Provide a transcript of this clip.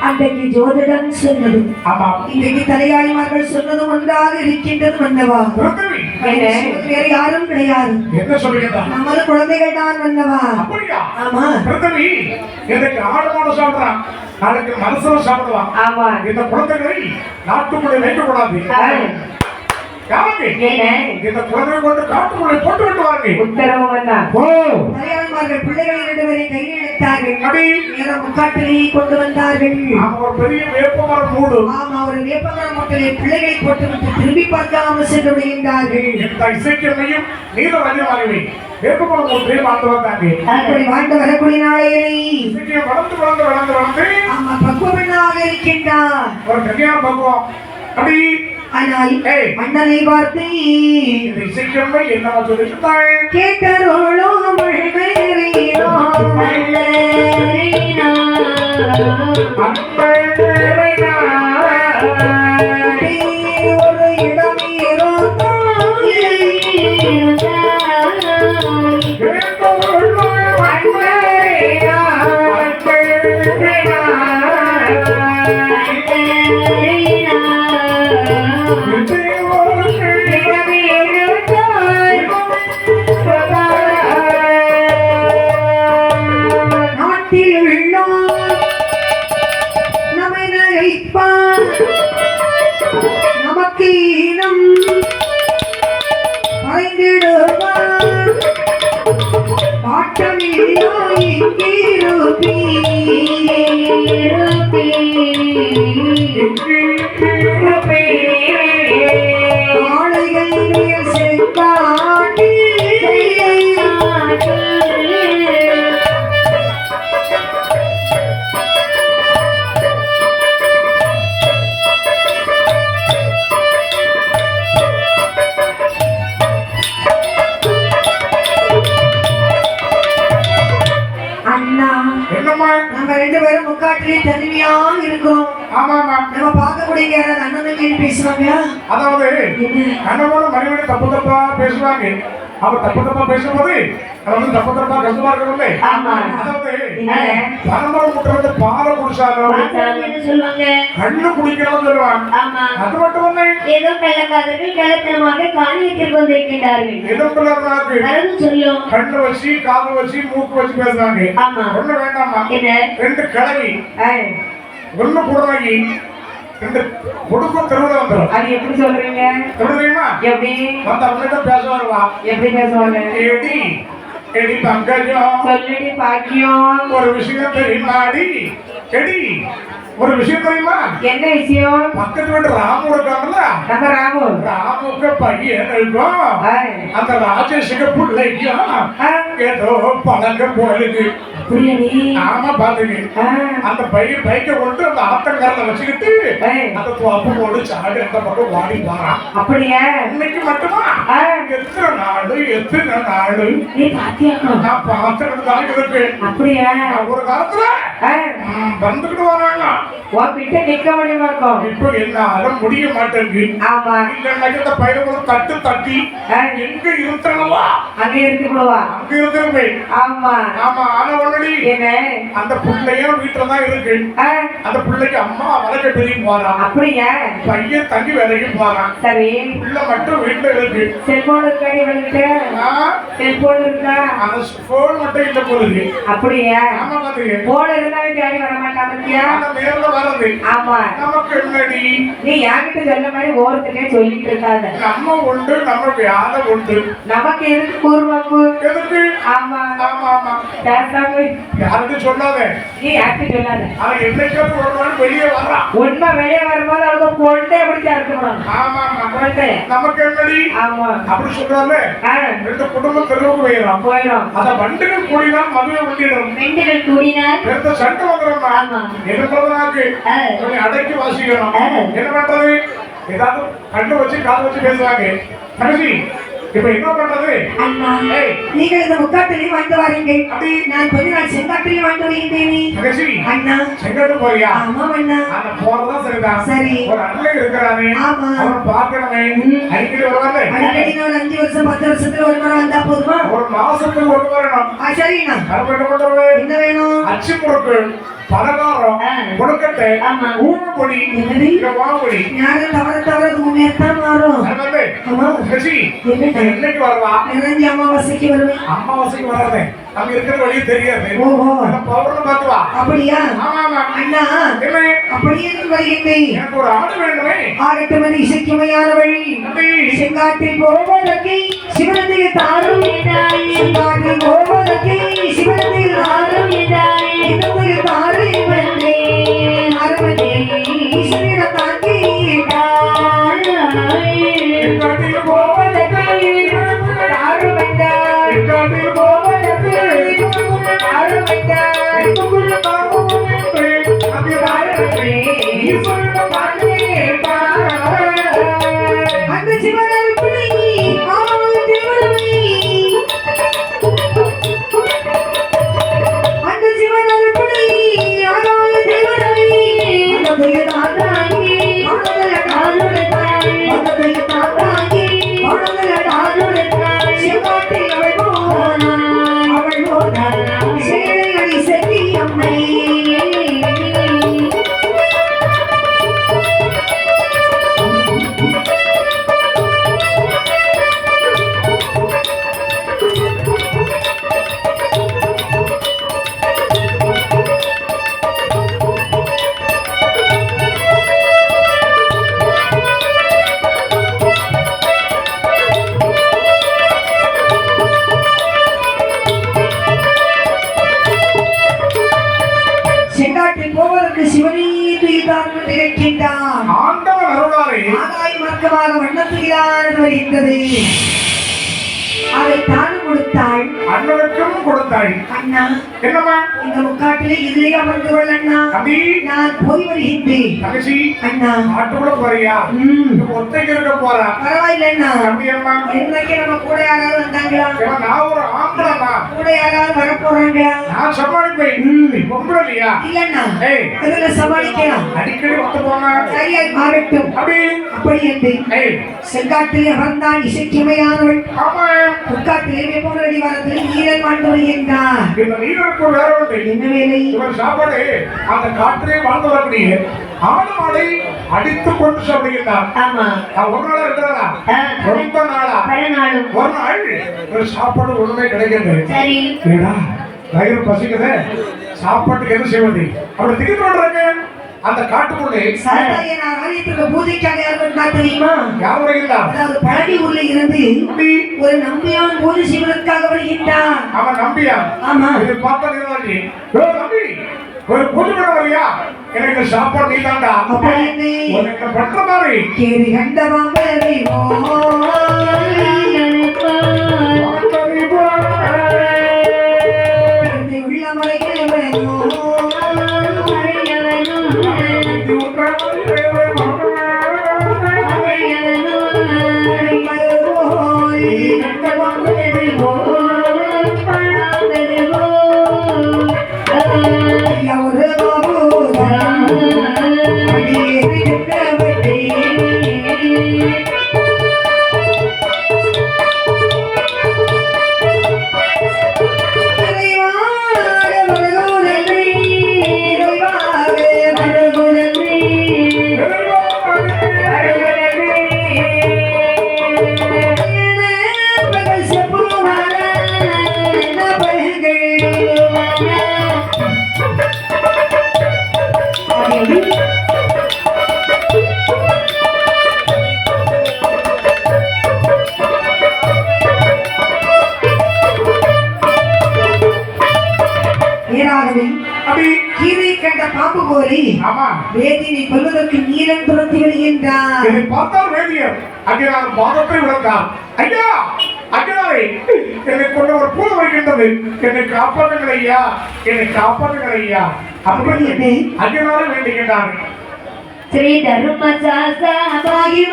அன்றைக்கு ஜோதிடம் சொன்னது. ஆமாம் இன்றைக்கு தலையாளிமார்கள் சொன்னது ஒன்றாக இருக்கின்றது மன்னவா? வேற யாரும் கிடையாது. என்ன சொல்லுகிறதா நமது குழந்தைகள் தான் மன்னவா. அப்படியா? ஆமா. எனக்கு ஆடு மாடு சாப்பிடுறான். நாளைக்கு மனுஷனும் சாப்பிடுவான். ஆமா. இந்த குழந்தைகளை நாட்டுக்குள்ளே வைக்கக்கூடாது இந்த குழந்தையை கொண்டு காட்டுக்குள்ளே போட்டு விட்டுவாங்க உத்தரவு வந்தான் ஓ தலையாளிமார்கள் பிள்ளைகள் இரண்டு பேரை கையில் எடுத்தார்கள். அடி. நேரம் முக்காட்டிலே கொண்டு வந்தார்கள். ஒரு பெரிய வேப்பமரம் மூடு. ஆமா ஒரு வேப்பமரம் மூட்டிலே பிள்ளைகளை போட்டுவிட்டு திரும்பி பார்க்காமல் சென்று விடுகின்றார்கள். இந்த இசைக்கமையும் நீரும் அதிகமாகவே வேப்பமரம் மூட்டையும் வாழ்ந்து வந்தாங்க அப்படி வாழ்ந்து வரக்கூடிய நாளையிலே. வளர்ந்து வளர்ந்து வளர்ந்து வளர்ந்து. ஆமா பக்குவமென்னாக இருக்கின்றார். ஒரு கல்யாண பக்குவம். அப்படி ஆனால் மன்னனை பார்த்து இந்த இசைக்கமை என்னவா சொல்லிருந்தாங்க கேட்டரோளோ மழைமேறினோ ஒரு Rupi Rupi பார்க்கக்கூடிய யாராவது அண்ணன் தம்பி பேசுவாங்க அதாவது கணவனோட மனைவியோட தப்பு தப்பா பேசுவாங்க. அவர் தப்பு தப்பா பேசும்போது அது வந்து தப்பு தப்பா கஷ்டமா இருக்கணும்ல? ஆமா. அதாவது என்ன? பரம்பரை முட்டை வந்து பாலை குடிச்சாலும் என்ன சொல்லுவாங்க? கண்ணு குடிக்கணும்னு சொல்லுவாங்க. ஆமா. அது மட்டும் இல்லை ஏதோ கள்ளக்காரர்கள் கள்ளத்தனமாக காணியத்திற்கு வந்திருக்கின்றார்கள். எதிர்ப்புள்ளவர்களுக்கு மறந்து சொல்லும். கண்ணு வச்சு காது வச்சு மூக்கு வச்சு பேசுறாங்க. ஆமா. ஒண்ணு வேண்டாமா என்ன? ரெண்டு கிளவி. ஒண்ணு புடவை ரெண்டு கொடுக்கும் தெருவில் வந்துடும் அது எப்படி சொல்றீங்க? தெரியுமா? எப்படி? வந்து அவங்ககிட்ட பேச வருவா எப்படி பேசுவாங்க? ஏடி எடி பங்கஜம் சொல்லுடி பாக்கியம் ஒரு விஷயம் தெரியுமாடி? எடி ஒரு விஷயம் தெரியுமா? என்ன விஷயம்? பக்கத்து வீட்டு ராமு இருக்காங்கல்ல? நம்ம ராமு. ராமுக்கு பையன் இருக்கும். அந்த ராஜேஷுக்கு பிள்ளைக்கும் ஏதோ பழக்கம் போயிருக்கு. ஆமா பாத்துங்க ஆ, அந்த பையன் பைக்கை கொண்டு அந்த ஆத்தங்காரில் வச்சுக்கிட்டு அந்த துவப்பு போட்டு சாடு அந்த பக்கம் வாடி வாரான் அப்படியா? இன்னைக்கு மட்டுமா? ஆ, எத்தனை நாடு எத்தனை நாடு நான் பார்த்துக்கிட்டு தான் இருக்கு. அப்படியா? ஒரு காலத்துல வந்துகிட்டு வராங்க உன்கிட்ட நிக்க முடியுமாக்கும் இப்போ என்னால முடிய மாட்டேங்குது ஆமா. இல்லைன்னா இந்த பையனை தட்டு தட்டி எங்க இருந்தனவா அங்க இருக்கு போவா அங்க இருக்கிறமே ஆமா. ஆமா ஆனா ஒண்ணடி என்ன? அந்த பிள்ளையும் வீட்டுல தான் இருக்கு. அந்த பிள்ளைக்கு அம்மா வளர்க்க பெரிய போறான். அப்படியா? பையன் தங்கி வேலைக்கு போறான். சரி. பிள்ளை மட்டும் வீட்டுல இருக்கு. செல்போன் இருக்காடி வந்துட்டு ஆ, செல்போன் இருக்கா? அந்த போன் மட்டும் இல்ல போகுது. அப்படியா? ஆமா பாத்துங்க போன் இருந்தாலும் தேடி வர ஆனா நேர்ல வர்றது ஆமா. நமக்கு என்னடி நீ என்கிட்ட சொன்ன மாதிரி ஓரத்துக்கே சொல்லிட்டு இருக்காத நம்ம உண்டு நம்ம வேலை உண்டு. நமக்கு எதுக்கு கூர்வம்பு எதுக்கு? ஆமா. ஆமா ஆமா. பேசாம யாருக்கும் சொல்லாத? நீ யார்கிட்ட சொல்லாத? அவன் ஒரு நாள் வெளியே வர்றான் உண்மை வெளியே வரும்போது அவளுக்கு கொண்டே பிடிச்சா இருக்கணும் ஆமா ஆமா. கொண்டே நமக்கு என்னடி? ஆமா. அப்படி சொல்றாங்க ரெண்டு குடும்பம் தெருவுக்கு போயிடலாம். போயிடும். அத வண்டுகள் கூடினால் மதுவை உண்டிடும் பெண்கள் கூடினால்? சண்டை வந்துடும்மா. ஆமா. கொஞ்சம் அடக்கி வாசிக்கணும் ஆ. என்ன பண்றது ஏதாவது கண்டு வச்சு காது வச்சு பேசுவாங்க தங்கச்சி இப்ப என்ன பண்றது? அண்ணா நீங்கள் இந்த முக்காட்டிலே வந்து வாருங்கள் அப்படி. நான் கொஞ்ச நாள் செங்காட்டிலே வந்து வருகின்றேனே. அண்ணா. செங்கட்டு போறியா? ஆமாம் அண்ணா. அந்த போறதா சரிதான். சரி. ஒரு அண்ணன் இருக்கிறானே. ஆமா. அவன் ம். அடிக்கடி வருவாங்க அடிக்கடி நான் அஞ்சு வருஷம் பத்து வருஷத்துல ஒரு முறை வந்தா போதுமா? ஒரு மாசத்துக்கு ஒரு வரணும் ஆ சரிண்ணா கரும்பு என்ன பண்றது என்ன வேணும்? அச்சு முறுக்கு பலகாரம் ஆமா. தவற மாறும். என்னைக்கு வரவா? நிறைஞ்ச அமாவாசைக்கு வருவேன். அம்மாவாசைக்கு வராதே அங்க இருக்கிற வழி தெரியாது. ஓஹோ. அந்த பௌர்ணமி பார்த்து வா அப்படியா? ஆமா அண்ணா என்ன? அப்படியே நான் வருகின்றேன் எனக்கு ஒரு ஆடு வேண்டுமே. ஆகட்டும் அது இசைக்குமையான வழி. தம்பி, செங்காட்டில் போவதற்கு சிவனத்தில் தாரும். செங்காட்டில் போவதற்கு சிவனத்தில் கொடுத்தாள் அண்ணனுக்கும் கொடுத்தாய். அண்ணா என்னம்மா? இந்த முக்காட்டிலே இதிலே அமர்ந்து கொள் அண்ணா. தம்பி. நான் போய் வருகின்றேன். தங்கச்சி அண்ணா. ஆட்டுக்குள்ள போறியா? ஒத்தைக்கு இருக்க போறா? பரவாயில்ல அண்ணா. தம்பி அம்மா இன்னைக்கு நம்ம கூட யாராவது வந்தாங்களா? நான் ஒரு ஆம்பளம்மா. கூட யாராவது வரப்போறாங்களா நான் சமாளிப்பேன். பொம்பளை இல்லையா? இல்லண்ணா அதுல சமாளிக்கலாம்? அடிக்கடி வந்து போனா சரியா மாறட்டும். அப்படி அப்படி என்று. செங்காட்டிலே அமர்ந்தான் இசைக்குமையானவள். ஆமா முக்காட்டிலே வெப்பமரடி வாரத்தில் வாழ்ந்து வருகின்றார் இந்த நீருக்கு வேற ஒன்று என்ன வேலை? இவன் சாப்பாடு அந்த காற்றிலே வாழ்ந்து வரக்கூடிய ஆடு மாடை அடித்து கொண்டு சாப்பிடுகிறார் ஆமா. ஒரு நாளா இருக்கிறதா ஆ, ரொம்ப நாளா? பல நாளும். ஒரு நாள் ஒரு சாப்பாடு ஒண்ணுமே கிடைக்கிறது சரி. ஏடா வயிறு பசிக்குதே. சாப்பாட்டுக்கு எது செய்வது? அப்படி பண்றாங்க அந்த காட்டுக்குள்ளே சரதாரிய நான் ஆலயத்துக்கு பூஜைக்காக யார் வந்தா தெரியுமா? யாரும் இல்லா அதாவது பழனி ஊர்ல இருந்து ஒரு நம்பியான் பூஜை செய்வதற்காக வருகின்றான் அவன் நம்பியா? ஆமா. இது பார்த்தா நீதாண்டி ஏ தம்பி ஒரு பொண்ணு வரியா? எனக்கு சாப்பாடு நீ தாண்டா. அப்படின்னு உனக்கு பண்ற மாதிரி கேரி கண்ட மாம்பழமே ஒரு அதை பார்த்தால் வேதியர் அகிலார் பாதத்தை விளக்கார் ஐயா அகிலாரை என்னை கொண்ட ஒரு வருகின்றது என்னை காப்பாற்றுங்கள் ஐயா என்னை காப்பாற்றுங்கள் ஐயா. அப்படி அகிலாரை வேண்டுகிறார் श्री धर्म सा सहभागी